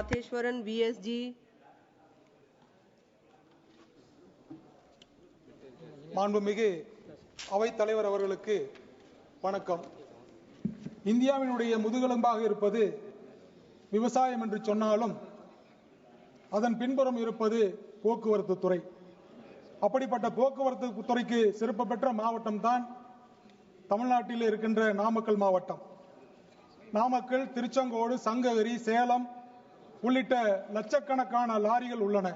நாதேஸ்வரன் விஎஸ்ஜி மாண்புமிகு அவைத் தலைவர் அவர்களுக்கு வணக்கம். இந்தியாவினுடைய முதுகெலும்பாக இருப்பது விவசாயம் என்று சொன்னாலும் அதன் பின்புறம் இருப்பது போக்குவரத்து துறை. அப்படிப்பட்ட போக்குவரத்து துறைக்கு சிறப்பு பெற்ற மாவட்டம் தான் தமிழ்நாட்டில் இருக்கின்ற நாமக்கல் மாவட்டம். நாமக்கல் திருச்செங்கோடு சங்ககிரி சேலம் உள்ளிட்ட லட்சக்கணக்கான லாரிகள் உள்ளன.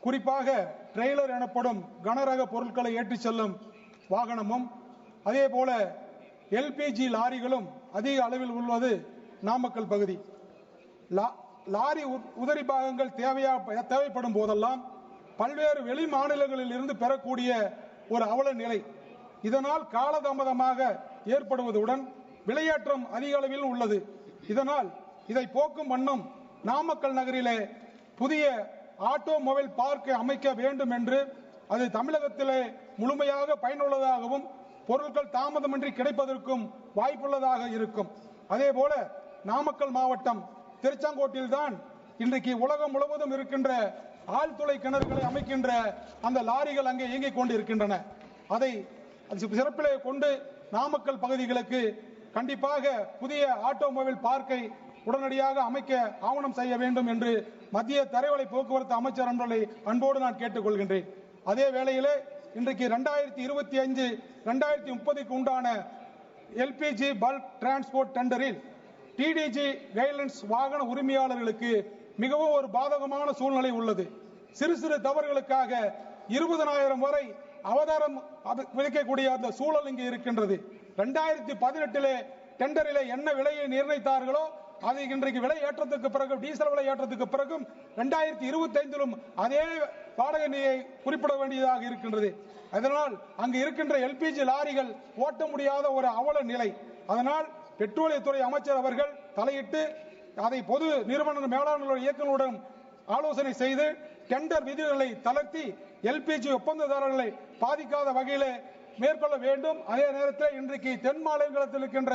குறிப்பாக ட்ரெய்லர் எனப்படும் கனரக பொருட்களை ஏற்றிச் செல்லும் வாகனமும் அதே போல எல்பிஜி லாரிகளும் அதிக அளவில் உள்ளது நாமக்கல் பகுதி. லா- லாரி உ- பாகங்கள் தேவையா தேவைப்படும் போதெல்லாம் பல்வேறு வெளி மாநிலங்களில் இருந்து பெறக்கூடிய ஒரு அவல நிலை. இதனால் காலதாமதமாக ஏற்படுவதுடன் விலையேற்றம் அதிக அளவில் உள்ளது. இதனால் இதை போக்கும் வண்ணம் நாமக்கல் நகரிலே புதிய ஆட்டோமொபைல் பார்க்கை அமைக்க வேண்டும் என்று அது தமிழகத்திலே முழுமையாக பயனுள்ளதாகவும் பொருட்கள் தாமதமின்றி கிடைப்பதற்கும் வாய்ப்புள்ளதாக இருக்கும். அதே போல நாமக்கல் மாவட்டம் திருச்செங்கோட்டில் தான் இன்றைக்கு உலகம் முழுவதும் இருக்கின்ற ஆழ்துளை கிணறுகளை அமைக்கின்ற அந்த லாரிகள் அங்கே இயங்கிக் கொண்டிருக்கின்றன. அதை சிறப்பிலே கொண்டு நாமக்கல் பகுதிகளுக்கு கண்டிப்பாக புதிய ஆட்டோமொபைல் பார்க்கை உடனடியாக அமைக்க ஆவணம் செய்ய வேண்டும் என்று மத்திய தரைவலை போக்குவரத்து அமைச்சர் அன்பர்களை அன்போடு நான் கேட்டுக்கொள்கின்றேன். அதே வேளையிலே இன்றைக்கு ரெண்டாயிரத்தி இருபத்தி அஞ்சு ரெண்டாயிரத்தி முப்பதுக்கு உண்டான எல்பிஜி பல்க் டிரான்ஸ்போர்ட் டெண்டரில் டிடிஜி கைட்லைன்ஸ் வாகன உரிமையாளர்களுக்கு மிகவும் ஒரு பாதகமான சூழ்நிலை உள்ளது. சிறு சிறு தவறுகளுக்காக இருபதனாயிரம் வரை அவதாரம் அது விதிக்கக்கூடிய அந்த சூழல் இங்கு இருக்கின்றது. ரெண்டாயிரத்தி பதினெட்டிலே டெண்டரிலே என்ன விலையை நிர்ணயித்தார்களோ அது இன்றைக்கு விலை ஏற்றத்துக்கு பிறகு டீசல் விலை ஏற்றத்துக்கு பிறகும் ரெண்டாயிரத்தி இருபத்தி ஐந்திலும் அதே வாடகை நிலையை குறிப்பிட வேண்டியதாக இருக்கின்றது. அதனால் அங்கு இருக்கின்ற எல்பிஜி லாரிகள் ஓட்ட முடியாத ஒரு அவல நிலை. அதனால் பெட்ரோலியத்துறை அமைச்சர் அவர்கள் தலையிட்டு அதை பொது நிறுவன மேலாண்மை இயக்குநருடன் ஆலோசனை செய்து டெண்டர் விதிகளை தளர்த்தி எல்பிஜி ஒப்பந்ததாரர்களை பாதிக்காத வகையிலே மேற்கொள்ள வேண்டும். அதே நேரத்தில் இன்றைக்கு தென் மாநிலத்தில் இருக்கின்ற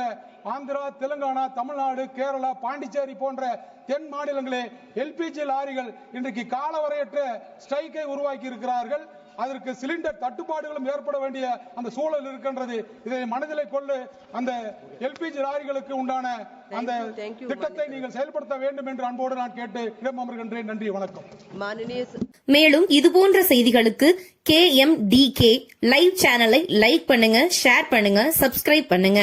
ஆந்திரா தெலுங்கானா தமிழ்நாடு கேரளா பாண்டிச்சேரி போன்ற தென் மாநிலங்களில் எல்பிஜி லாரிகள் இன்றைக்கு காலவரையற்ற ஸ்ட்ரைக்கை உருவாக்கி இருக்கிறார்கள் அதற்கு சிலிண்டர் தட்டுப்பாடுகளும் ஏற்பட வேண்டிய அந்த சூழல் இருக்கின்றது. இதை மனதிலே கொண்டு அந்த எல்பிஜி லாரிகளுக்கு உண்டான அந்த திட்டத்தை நீங்கள் செயல்படுத்த வேண்டும் என்று அன்போடு நான் கேட்டு இடம் அமர்கின்றேன். நன்றி வணக்கம். மேலும் இதுபோன்ற செய்திகளுக்கு K M D K live சேனலை லைக் பண்ணுங்க ஷேர் பண்ணுங்க சப்ஸ்கிரைப் பண்ணுங்க.